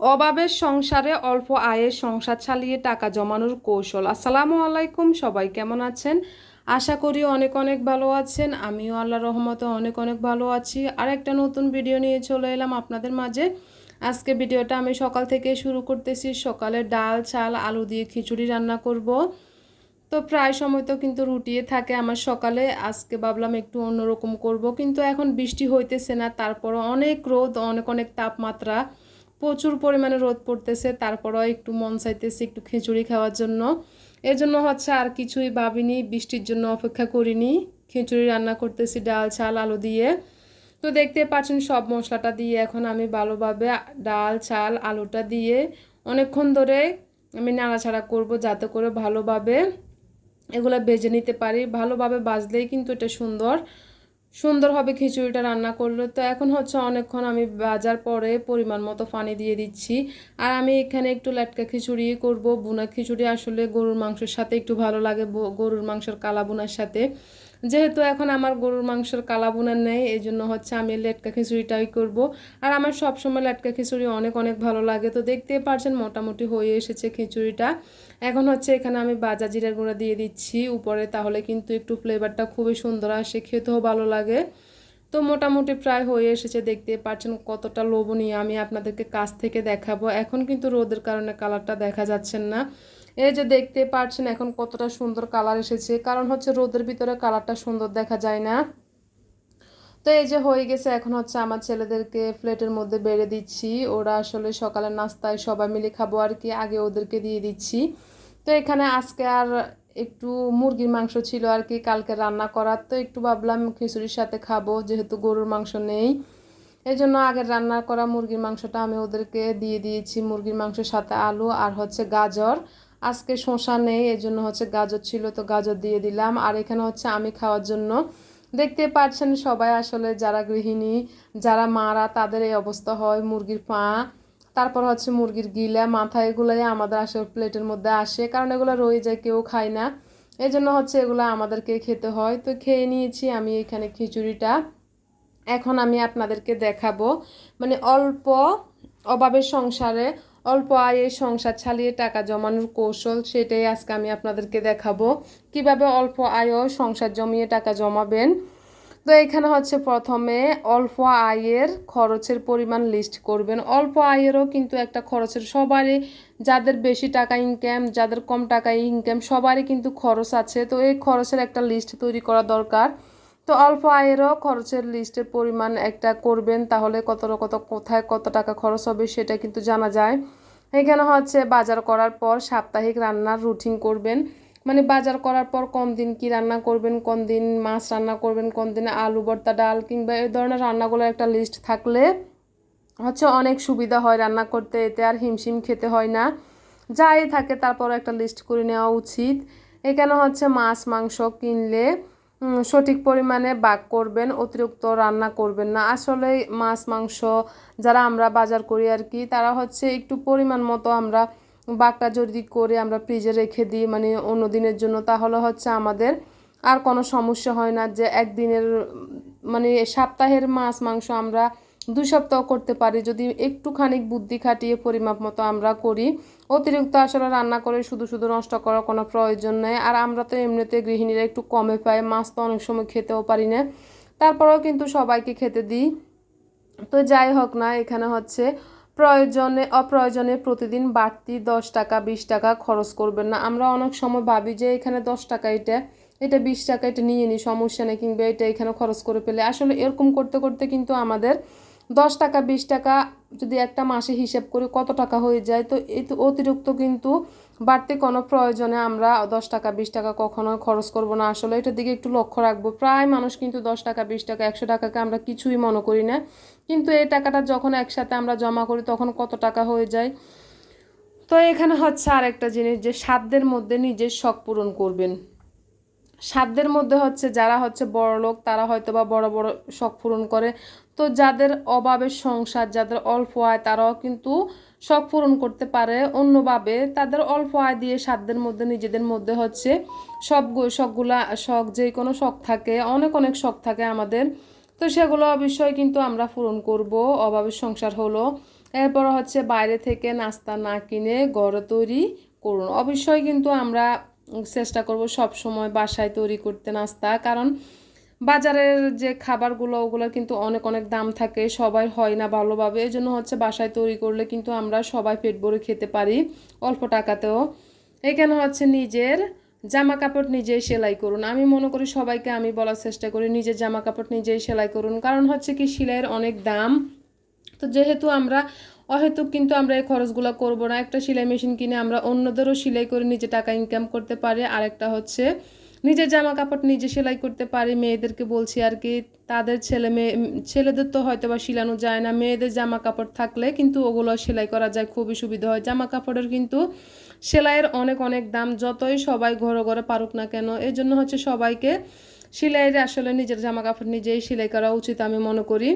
অভাবের সংসারে অল্প আয়ের সংসার চালিয়ে টাকা জমানোর কৌশল। আসসালামু আলাইকুম, সবাই কেমন আছেন? আশা করি অনেক অনেক ভালো আছেন। আমিও আল্লাহ রহমতে অনেক অনেক ভালো আছি। আর একটা নতুন ভিডিও নিয়ে চলে এলাম আপনাদের মাঝে। আজকে ভিডিওটা আমি সকাল থেকে শুরু করতেছি। সকালে ডাল, চাল, আলু দিয়ে খিচুড়ি রান্না করব। তো প্রায় সময় তো কিন্তু রুটিয়ে থাকে আমার সকালে। আজকে ভাবলাম একটু অন্যরকম করব। কিন্তু এখন বৃষ্টি হইতেছে না তারপর অনেক রোদ, অনেক অনেক তাপমাত্রা। প্রচুর পরিমাণে রোদ পড়তেছে, তারপরও একটু মন চাইতেছে একটু খিচুড়ি খাওয়ার জন্য। এর জন্য হচ্ছে আর কিছুই ভাবিনি, বৃষ্টির জন্য অপেক্ষা করিনি। খিচুড়ি রান্না করতেছি, ডাল, চাল, আলু দিয়ে। তো দেখতে পাচ্ছেন সব মশলাটা দিয়ে এখন আমি ভালোভাবে ডাল, চাল, আলুটা দিয়ে অনেকক্ষণ ধরে আমি নাড়াচাড়া করব যাতে করে ভালোভাবে এগুলো বেজে নিতে পারি। ভালোভাবে বাজলেই কিন্তু এটা সুন্দর। সুন্দর হবে খিচুড়িটা রান্না করলে। তো এখন হচ্ছে অনেকক্ষণ আমি বাজার পরে পরিমাণ মতো পানি দিয়ে দিচ্ছি। আর আমি এখানে একটু লাটকা খিচুড়ি করব। বোনা খিচুড়ি আসলে গরুর মাংসের সাথে একটু ভালো লাগে গরুর মাংসের কালা বোনার সাথে। যেহেতু এখন আমার গরুর মাংসের কালা বোনার নেই এই জন্য হচ্ছে আমি লেটকা খিচুড়িটাই করব। আর আমার সবসময় লেটকা খিচুড়ি অনেক অনেক ভালো লাগে। তো দেখতে পারছেন মোটামুটি হয়ে এসেছে খিচুড়িটা। এখন হচ্ছে এখানে আমি বাজা জিরার গুঁড়া দিয়ে দিচ্ছি উপরে, তাহলে কিন্তু একটু ফ্লেভারটা খুবই সুন্দর আসে, খেতেও ভালো লাগে। তো মোটামুটি প্রায় হয়ে এসেছে দেখতে পাচ্ছেন কতটা লোভনীয়। আমি আপনাদেরকে কাছ থেকে দেখাবো। এখন কিন্তু রোদের কারণে কালারটা দেখা যাচ্ছেন না। এই যে দেখতে পাচ্ছেন এখন কতটা সুন্দর কালার এসেছে। কারণ হচ্ছে রোদের ভিতরে কালারটা সুন্দর দেখা যায় না। তো এই যে হয়ে গেছে, এখন হচ্ছে আমার ছেলেদেরকে প্লেটের মধ্যে বেড়ে দিচ্ছি। ওরা আসলে সকালের নাস্তায় সবাই মিলে খাব আর কি, আগে ওদেরকে দিয়ে দিচ্ছি। তো এখানে আজকে আর একটু মুরগির মাংস ছিল আর কি, কালকে রান্না করার। তো একটু ভাবলাম খিচুড়ির সাথে খাব, যেহেতু গরুর মাংস নেই। এই জন্য আগের রান্না করা মুরগির মাংসটা আমি ওদেরকে দিয়ে দিয়েছি। মুরগির মাংসের সাথে আলু আর হচ্ছে গাজর। আজকে শশা নেই এই জন্য হচ্ছে গাজর ছিল, তো গাজর দিয়ে দিলাম। আর এখানে হচ্ছে আমি খাওয়ার জন্য দেখতে পাচ্ছেন সবাই আসলে যারা গৃহিণী, যারা মারা, তাদের এই অবস্থা হয় মুরগির পা, তারপর হচ্ছে মুরগির গিলা, মাথা, এগুলোই আমাদের আসলে প্লেটের মধ্যে আসে, কারণ এগুলো রয়ে যায়, কেউ খায় না। এই জন্য হচ্ছে এগুলো আমাদেরকে খেতে হয়। তো খেয়ে নিয়েছি আমি এখানে খিচুড়িটা। এখন আমি আপনাদেরকে দেখাবো। মানে অল্প অভাবের সংসারে অল্প আয়ে সংসার চালিয়ে টাকা জমানোর কৌশল সেটাই আজকে আমি আপনাদেরকে দেখাবো। কীভাবে অল্প আয়ও সংসার জমিয়ে টাকা জমাবেন? তো এখানে হচ্ছে প্রথমে অল্প আয়ের খরচের পরিমাণ লিস্ট করবেন। অল্প আয়েরও কিন্তু একটা খরচের সবারই, যাদের বেশি টাকা ইনকাম যাদের কম টাকা ইনকাম সবারই কিন্তু খরচ আছে। তো এই খরচের একটা লিস্ট তৈরি করা দরকার। তো অল্প আয়েরও খরচের লিস্টের পরিমাণ একটা করবেন, তাহলে কত কত, কোথায় কত টাকা খরচ হবে সেটা কিন্তু জানা যায়। এখানে হচ্ছে বাজার করার পর সাপ্তাহিক রান্নার রুটিন করবেন। মানে বাজার করার পর কোন দিন কি রান্না করবেন, কোন দিন মাছ রান্না করবেন, কোন দিন আলু, ভর্তা, ডাল কিংবা এই ধরনের রান্নাগুলোর একটা লিস্ট থাকলে হচ্ছে অনেক সুবিধা হয় রান্না করতে, এতে আর হিমশিম খেতে হয় না। যাই থাকে তারপর একটা লিস্ট করে নেওয়া উচিত। এখানে হচ্ছে মাছ, মাংস কিনলে সঠিক পরিমাণে বাক করবেন, অতিরিক্ত রান্না করবেন না। আসলে মাছ, মাংস যারা আমরা বাজার করি আর কি, তারা হচ্ছে একটু পরিমাণ মতো আমরা বাকটা যদি করে আমরা ফ্রিজে রেখে দিই মানে অন্য দিনের জন্য, তাহলে হচ্ছে আমাদের আর কোনো সমস্যা হয় না যে একদিনের মানে সপ্তাহের মাছ, মাংস আমরা দুই সপ্তাহ করতে পারি। যদি একটুখানি বুদ্ধি খাটিয়ে পরিমাপ মতো আমরা করি, অতিরিক্ত আসলে রান্না করে শুধু শুধু নষ্ট করার কোনো প্রয়োজন নেই। আর আমরা তো এমনিতে গৃহিণীরা একটু কমে পাই, মাছ তো অনেক সময় খেতেও পারি না। তারপরেও কিন্তু সবাইকে খেতে দিই। তো যাই হোক না, এখানে হচ্ছে প্রয়োজনে, অপ্রয়োজনে প্রতিদিন বাড়তি দশ টাকা, বিশ টাকা খরচ করবেন না। আমরা অনেক সময় ভাবি যে এখানে দশ টাকা এটা এটা বিশ টাকা, এটা নিয়ে নিই সমস্যা নেই, কিংবা এটা এখানে খরচ করে ফেলে। আসলে এরকম করতে করতে কিন্তু আমাদের দশ টাকা, বিশ টাকা যদি একটা মাসে হিসেব করি কত টাকা হয়ে যায়, তো এই অতিরিক্ত কিন্তু বাড়তি কোনো প্রয়োজনে আমরা দশ টাকা, বিশ টাকা কখনো খরচ করব না। আসলে এটার দিকে একটু লক্ষ্য রাখব। প্রায় মানুষ কিন্তু দশ টাকা, বিশ টাকা, একশো টাকাকে আমরা কিছুই মনে করি না। কিন্তু এই টাকাটা যখন একসাথে আমরা জমা করি তখন কত টাকা হয়ে যায়? তো এখানে হচ্ছে আরেকটা জিনিস যে সাধ্যের মধ্যে নিজের শখ পূরণ করবেন। সাধ্যের মধ্যে হচ্ছে যারা হচ্ছে বড় লোক, তারা হয়তো বা বড় বড় শখ পূরণ করে। তো যাদের অভাবের সংসার, যাদের অল্প আয়, তারাও কিন্তু শখ পূরণ করতে পারে অন্যভাবে। তাদের অল্প আয় দিয়ে সাধ্যের মধ্যে, নিজেদের মধ্যে হচ্ছে সব শখগুলা, শখ যে কোনো শখ থাকে, অনেক অনেক শখ থাকে আমাদের। তো সেগুলো অবশ্যই কিন্তু আমরা পূরণ করব অভাবের সংসার হলো। এরপর হচ্ছে বাইরে থেকে নাস্তা না কিনে ঘরে তৈরি করুন। অবশ্যই কিন্তু আমরা চেষ্টা করব সব সময় বাসায় তৈরি করতে নাস্তা। কারণ বাজারের যে খাবারগুলো ওগুলো কিন্তু অনেক অনেক দাম থাকে, সবাই হয় না ভালোভাবে। এই জন্য হচ্ছে বাসায় তৈরি করলে কিন্তু আমরা সবাই পেট ভরে খেতে পারি অল্প টাকাতেও। এখানে হচ্ছে নিজের জামা কাপড় নিজেই সেলাই করুন। আমি মনে করি সবাইকে আমি বলার চেষ্টা করি নিজের জামা কাপড় নিজেই সেলাই করুন। কারণ হচ্ছে কি, সেলাইয়ের অনেক দাম। তো যেহেতু আমরা অহেতুক কিন্তু আমরা এই খরচগুলো করব না। একটা সেলাই মেশিন কিনে আমরা অন্যদেরও সেলাই করে নিজে টাকা ইনকাম করতে পারি। আরেকটা হচ্ছে নিজের জামা কাপড় নিজে সেলাই করতে পারি। মেয়েদেরকে বলছি আর কি, তাদের ছেলে মেয়ে, ছেলেদের তো হয়তো বা শিলানো যায় না। মেয়েদের জামা কাপড় থাকলে কিন্তু ওগুলো সেলাই করা যায়, খুবই সুবিধা হয়। জামা কাপড়ের কিন্তু সেলাইয়ের অনেক অনেক দাম, যতই সবাই ঘরে ঘরে পারুক না কেন। এই জন্য হচ্ছে সবাইকে সেলাইয়ের আসলে নিজের জামা কাপড় নিজেই সেলাই করা উচিত আমি মনে করি।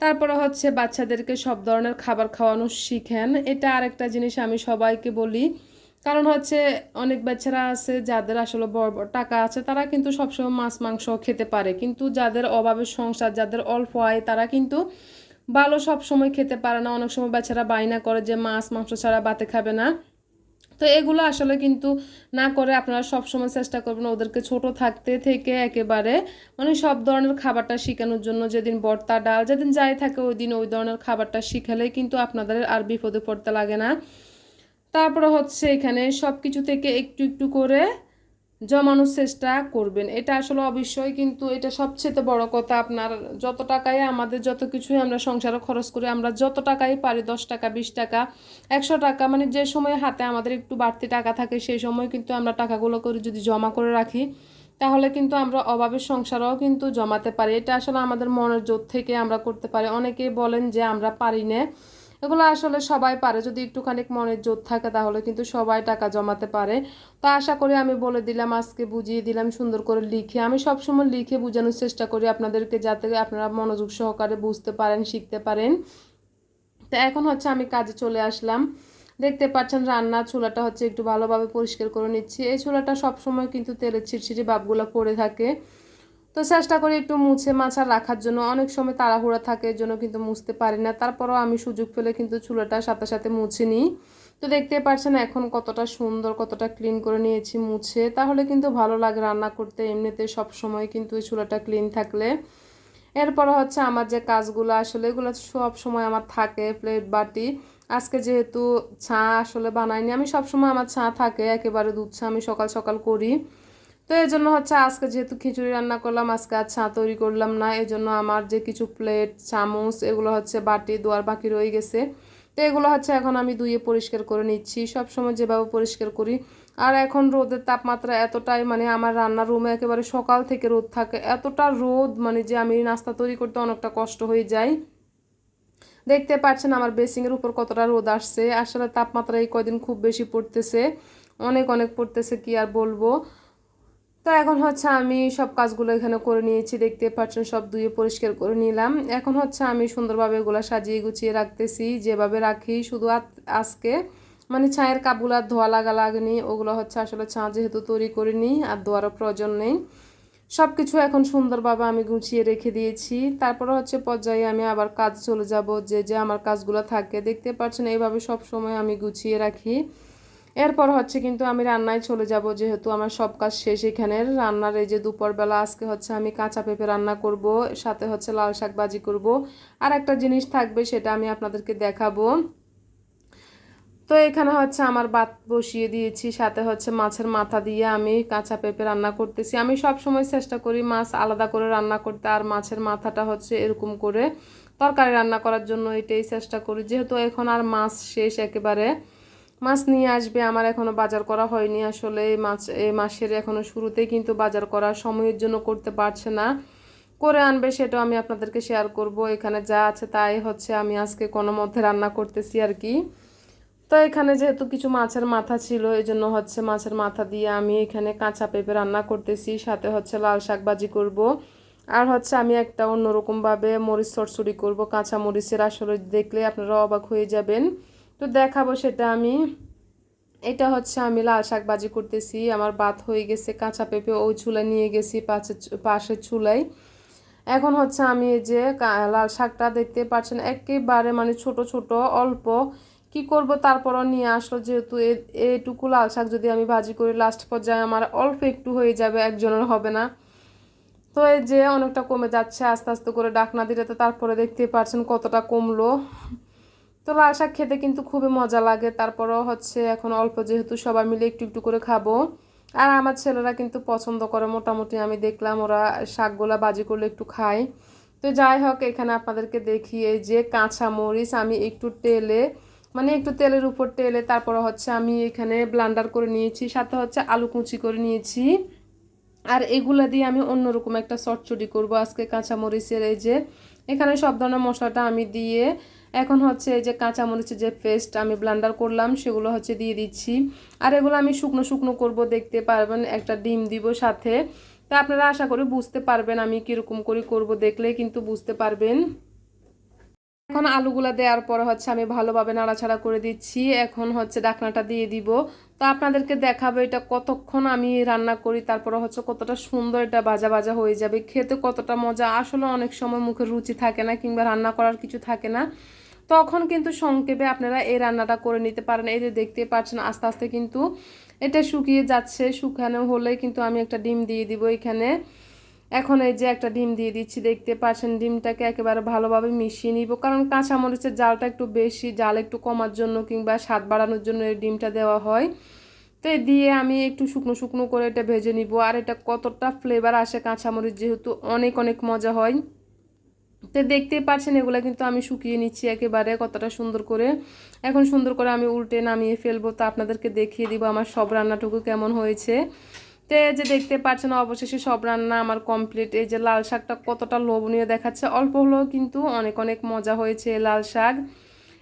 তারপরে হচ্ছে বাচ্চাদেরকে সব ধরনের খাবার খাওয়ানো শিখেন। এটা আরেকটা জিনিস আমি সবাইকে বলি। কারণ হচ্ছে অনেক বাচ্চারা আছে যাদের আসলে বড় বড় টাকা আছে, তারা কিন্তু সবসময় মাছ, মাংস খেতে পারে। কিন্তু যাদের অভাবের সংসার, যাদের অল্প আয়, তারা কিন্তু ভালো সব সময় খেতে পারে না। অনেক সময় বাচ্চারা বায়না করে যে মাছ, মাংস ছাড়া বাতে খাবে না। তো এগুলো আসলে কিন্তু না করে আপনারা সবসময় চেষ্টা করবেন ওদেরকে ছোট থাকতে থেকে একেবারে মানে সব ধরনের খাবারটা শেখানোর জন্য। যেদিন বর্তা ডাল, যেদিন যাই থাকে ওই দিন ওই ধরনের খাবারটা শিখালে কিন্তু আপনাদের আর বিপদে পড়তে লাগে না। তারপরে হচ্ছে এখানে সব কিছু থেকে একটু একটু করে জমানোর চেষ্টা করবেন। এটা আসলে অবশ্যই, কিন্তু এটা সবচেয়ে বড় কথা আপনার যত টাকায় আমাদের যত কিছুই আমরা সংসারে খরচ করি, আমরা যত টাকাই পারি, দশ টাকা, বিশ টাকা, একশো টাকা মানে যে সময় হাতে আমাদের একটু বাড়তি টাকা থাকে, সেই সময় কিন্তু আমরা টাকাগুলো করে যদি জমা করে রাখি, তাহলে কিন্তু আমরা অভাবের সংসারও কিন্তু জমাতে পারি। এটা আসলে আমাদের মনের জোর থেকে আমরা করতে পারি। অনেকেই বলেন যে আমরা পারি না। এগুলো আসলে সবাই পারে। যদি একটুখানি মনের জোর থাকে তাহলে কিন্তু সবাই টাকা জমাতে পারে। তো আশা করি আমি বলে দিলাম, আজকে বুঝিয়ে দিলাম, সুন্দর করে লিখে। আমি সবসময় লিখে বোঝানোর চেষ্টা করি আপনাদেরকে যাতে আপনারা মনোযোগ সহকারে বুঝতে পারেন, শিখতে পারেন। তো এখন হচ্ছে আমি কাজে চলে আসলাম। দেখতে পাচ্ছেন রান্না চুলাটা হচ্ছে একটু ভালোভাবে পরিষ্কার করে নিচ্ছি। এই চুলাটা সবসময় কিন্তু তেলের ছিটছিটি ভাবগুলো পড়ে থাকে। তো চেষ্টা করি একটু মুছে মাছা রাখার জন্য। অনেক সময় তাড়াহুড়া থাকে এর জন্য কিন্তু মুছতে পারি না। তারপরও আমি সুযোগ পেলে কিন্তু চুলাটা সাথে সাথে মুছে নিই। তো দেখতে পাচ্ছেন এখন কতটা সুন্দর, কতটা ক্লিন করে নিয়েছি মুছে। তাহলে কিন্তু ভালো লাগে রান্না করতে, এমনিতে সব সময় কিন্তু এই চুলাটা ক্লিন থাকলে। এরপর হচ্ছে আমার যে কাজগুলো আসলে, এগুলো সব সময় আমার থাকে প্লেট বাটি। আজকে যেহেতু চা আসলে বানাইনি, আমি সব সময় আমার চা থাকে, একেবারে দুধ চা আমি সকাল সকাল করি। তো এই জন্য হচ্ছে আজকে যেহেতু খিচুড়ি রান্না করলাম, আজকে আর চা তৈরি করলাম না এই জন্য আমার যে কিছু প্লেট চামচ, এগুলো হচ্ছে বাটি, দোয়ার বাকি রয়ে গেছে। তো এগুলো হচ্ছে এখন আমি ধুয়ে পরিষ্কার করে নিচ্ছি। সব সময় যেভাবে পরিষ্কার করি। আর এখন রোদের তাপমাত্রা এতটাই মানে আমার রান্নার রুমে একেবারে সকাল থেকে রোদ থাকে, এতটা রোদ মানে যে আমি নাস্তা তৈরি করতে অনেকটা কষ্ট হয়ে যায় দেখতে পাচ্ছেন আমার বেসিংয়ের উপর কতটা রোদ আসছে। আসলে তাপমাত্রা এই কয়দিন খুব বেশি পড়তেছে। অনেক অনেক পড়তেছে, কি আর বলব। তো এখন হচ্ছে আমি সব কাজগুলো এখানে করে নিয়েছি, দেখতে পাচ্ছেন সব ধুয়ে পরিষ্কার করে নিলাম। এখন হচ্ছে আমি সুন্দরভাবে এগুলো সাজিয়ে গুছিয়ে রাখতেছি, যেভাবে রাখি শুধু আজকে মানে ছায়ের কাপগুলো আর ধোয়া লাগা লাগেনি, ওগুলো হচ্ছে আসলে ছা যেহেতু তৈরি করিনি আর ধোয়ারও প্রয়োজন নেই। সব কিছু এখন সুন্দরভাবে আমি গুছিয়ে রেখে দিয়েছি। তারপরে হচ্ছে পর্যায়ে আমি আবার কাজ চলে যাব, যে যে আমার কাজগুলো থাকে, দেখতে পাচ্ছেন এইভাবে সব সময় আমি গুছিয়ে রাখি। এরপর হচ্ছে কিন্তু আমি রান্নায় চলে যাব, যেহেতু আমার সব কাজ শেষ এখানের। রান্নার এই যে দুপুরবেলা, আজকে হচ্ছে আমি কাঁচা পেঁপে রান্না করব, সাথে হচ্ছে লাল শাক ভাজি করব। আর একটা জিনিস থাকবে সেটা আমি আপনাদেরকে দেখাবো। তো এখানে হচ্ছে আমার ভাত বসিয়ে দিয়েছি, সাথে হচ্ছে মাছের মাথা দিয়ে আমি কাঁচা পেঁপে রান্না করতেছি। আমি সব সময় চেষ্টা করি মাছ আলাদা করে রান্না করতে, আর মাছের মাথাটা হচ্ছে এরকম করে তরকারি রান্না করার জন্য এটাই চেষ্টা করি। যেহেতু এখন আর মাছ শেষ একেবারে। মাছ নিয়ে আসবে, আমার এখনও বাজার করা হয়নি আসলে মাছ, এই মাসের এখনও শুরুতেই কিন্তু বাজার করা সময়ের জন্য করতে পারছে না। করে আনবে সেটাও আমি আপনাদেরকে শেয়ার করব, এখানে যা আছে তাই হচ্ছে আমি আজকে কোনো মধ্যে রান্না করতেছি আর কি। তো এখানে যেহেতু কিছু মাছের মাথা ছিল এই জন্য হচ্ছে মাছের মাথা দিয়ে আমি এখানে কাঁচা পেঁপে রান্না করতেছি, সাথে হচ্ছে লাল শাক ভাজি করব। আর হচ্ছে আমি একটা অন্যরকমভাবে মরিচ চড়চড়ি করব, কাঁচা মরিচের আসলে দেখলে আপনারা অবাক হয়ে যাবেন। তো দেখাবো সেটা আমি। এটা হচ্ছে আমি লাল শাক বাজি করতেছি, আমার বাত হয়ে গেছে, কাঁচা পেঁপে ওই চুলায় নিয়ে গেছি পাশে পাশের চুলায়। এখন হচ্ছে আমি এই যে লাল শাকটা দেখতে পাচ্ছেন, একেবারে মানে ছোট ছোট, অল্প। কি করব তারপরও নিয়ে আসলো, যেহেতু এ- এইটুকু লাল শাক যদি আমি ভাজি করি লাস্ট পর্যায়ে আমার অল্প একটু হয়ে যাবে, একজনের হবে না। তো এই যে অনেকটা কমে যাচ্ছে, আস্তে আস্তে করে ডাকনা দিলে তারপরে দেখতে পাচ্ছেন কতটা কমলো। তো লাল শাক খেতে কিন্তু খুবই মজা লাগে। তারপরও হচ্ছে এখন অল্প যেহেতু সবাই মিলে একটু একটু করে খাব। আর আমার ছেলেরা কিন্তু পছন্দ করে। মোটামুটি আমি দেখলাম ওরা শাকগুলা বাজি করলে একটু খায়। তো যাই হোক, এখানে আপনাদেরকে দেখি এই যে কাঁচা মরিচ আমি একটু তেলে মানে একটু তেলের উপর তেলে তারপরে হচ্ছে আমি এখানে ব্লান্ডার করে নিয়েছি, সাথে হচ্ছে আলু কুচি করে নিয়েছি। আর এগুলো দিয়ে আমি অন্যরকম একটা চটচড়ি করব আজকে কাঁচামরিচের এই যে এখানে সব ধরনের মশলাটা আমি দিয়ে এখন হচ্ছে এই যে কাঁচামরিচের যে পেস্ট আমি ব্লান্ডার করলাম, সেগুলো হচ্ছে দিয়ে দিচ্ছি। আর এগুলো আমি শুকনো শুকনো করব, দেখতে পারবেন একটা ডিম দিব সাথে। তা আপনারা আশা করি বুঝতে পারবেন আমি কীরকম করে করব দেখলে, কিন্তু বুঝতে পারবেন। এখন আলুগুলো দেওয়ার পরে হচ্ছে আমি ভালোভাবে নাড়াচাড়া করে দিচ্ছি। এখন হচ্ছে ডাকনাটা দিয়ে দিব। তো আপনাদেরকে দেখাবো এটা কতক্ষণ আমি রান্না করি, তারপরে হচ্ছে কতটা সুন্দর এটা ভাজা ভাজা হয়ে যাবে। খেতে কতটা মজা, আসলে অনেক সময় মুখের রুচি থাকে না কিংবা রান্না করার কিছু থাকে না। তখন কিন্তু সংক্ষেপে আপনারা এই রান্নাটা করে নিতে পারেন। এই যে দেখতে পাচ্ছেন, আস্তে আস্তে কিন্তু এটা শুকিয়ে যাচ্ছে। শুকানো হলে কিন্তু আমি একটা ডিম দিয়ে দিব এখানে। এখন এই যে একটা ডিম দিয়ে দিচ্ছি, দেখতে পাচ্ছেন ডিমটাকে একেবারে ভালোভাবে মিশিয়ে নিব। কারণ কাঁচামরিচের জালটা একটু বেশি, জাল একটু কমার জন্য কিংবা স্বাদ বাড়ানোর জন্য এই ডিমটা দেওয়া হয়। তো দিয়ে আমি একটু শুকনো শুকনো করে এটা ভেজে নিব। আর এটা কতটা ফ্লেভার আসে কাঁচামরিচ যেহেতু অনেক অনেক মজা হয়। তো দেখতেই পাচ্ছেন এগুলো কিন্তু আমি শুকিয়ে নিচ্ছি একেবারে কতটা সুন্দর করে। এখন সুন্দর করে আমি উল্টে নামিয়ে ফেলব, তো আপনাদেরকে দেখিয়ে দিব আমার সব রান্নাটুকু কেমন হয়েছে। তো যে দেখতে পাচ্ছেন অবশেষে সব রান্না আমার কমপ্লিট এই যে লাল শাকটা কতটা লোভনীয় দেখাচ্ছে, অল্প হলেও কিন্তু অনেক অনেক মজা হয়েছে লাল শাক।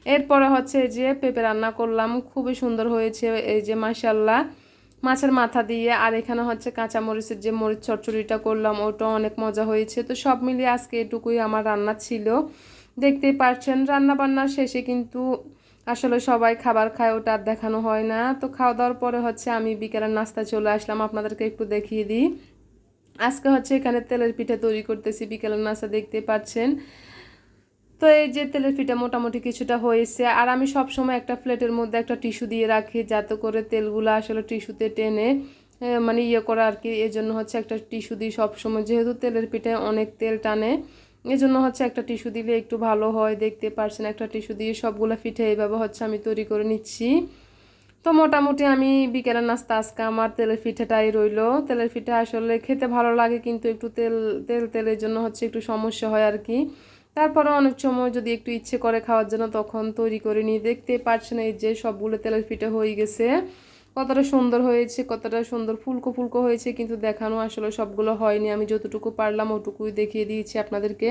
এরপরে হচ্ছে যে পেঁপে রান্না করলাম, খুবই সুন্দর হয়েছে, এই যে মাসাল্লাহ মাছের মাথা দিয়ে, আর এখানে হচ্ছে কাঁচা মরিচের যে মরিচ চচ্চড়িটা করলাম ওটা অনেক মজা হয়েছে। তো সব মিলিয়ে আজকে এটুকুই আমার রান্না ছিল। দেখতেই পাচ্ছেন রান্না বান্নার শেষে কিন্তু আসলে সবাই খাবার খায়, ওটা আর দেখানো হয় না। তো খাওয়া দাওয়ার পরে হচ্ছে আমি বিকেলের নাস্তা চলে আসলাম, আপনাদেরকে একটু দেখিয়ে দিই। আজকে হচ্ছে এখানে তেলের পিঠা তৈরি করতেছি, বিকেলের নাস্তা দেখতে পাচ্ছেন। তো এই যে তেলের পিঠা মোটামুটি কিছুটা হয়েছে, আর আমি সব সময় একটা প্লেটের মধ্যে একটা টিস্যু দিয়ে রাখি যাতে করে তেলগুলো আসলে টিস্যুতে টেনে মানে ইয়ে করা আর কি। এই জন্য হচ্ছে একটা টিস্যু দিই সবসময়। যেহেতু তেলের পিঠায় অনেক তেল টানে, এই জন্য হচ্ছে একটা টিস্যু দিলে একটু ভালো হয়, দেখতে পারছেন একটা টিস্যু দিয়ে সবগুলো পিঠে এইভাবে হচ্ছে আমি তৈরি করে নিচ্ছি। তো মোটামুটি আমি বিকেলের নাস্তা, আজকে আমার তেলের পিঠাটাই রইল। তেলের পিঠা আসলে খেতে ভালো লাগে, কিন্তু একটু তেল তেল, তেলের জন্য হচ্ছে একটু সমস্যা হয় আর কি। তারপরে অনেক সময় যদি একটু ইচ্ছে করে খাওয়ার জন্য তখন তৈরি করে নিয়ে দেখতে পাচ্ছেন এই যে সবগুলো তেলের পিঠে হয়ে গেছে। কতটা সুন্দর হয়েছে, কতটা সুন্দর ফুলকো ফুলকো হয়েছে কিন্তু দেখানো আসলে সবগুলো হয়নি। আমি যতটুকু পারলাম ওটুকুই দেখিয়ে দিয়েছি আপনাদেরকে।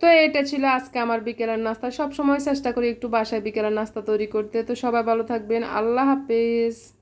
তো এটা ছিল আজকে আমার বিকেলের নাস্তা। সব সময় চেষ্টা করি একটু বাসায় বিকেলের নাস্তা তৈরি করতে। তো সবাই ভালো থাকবেন। আল্লাহ হাফেজ।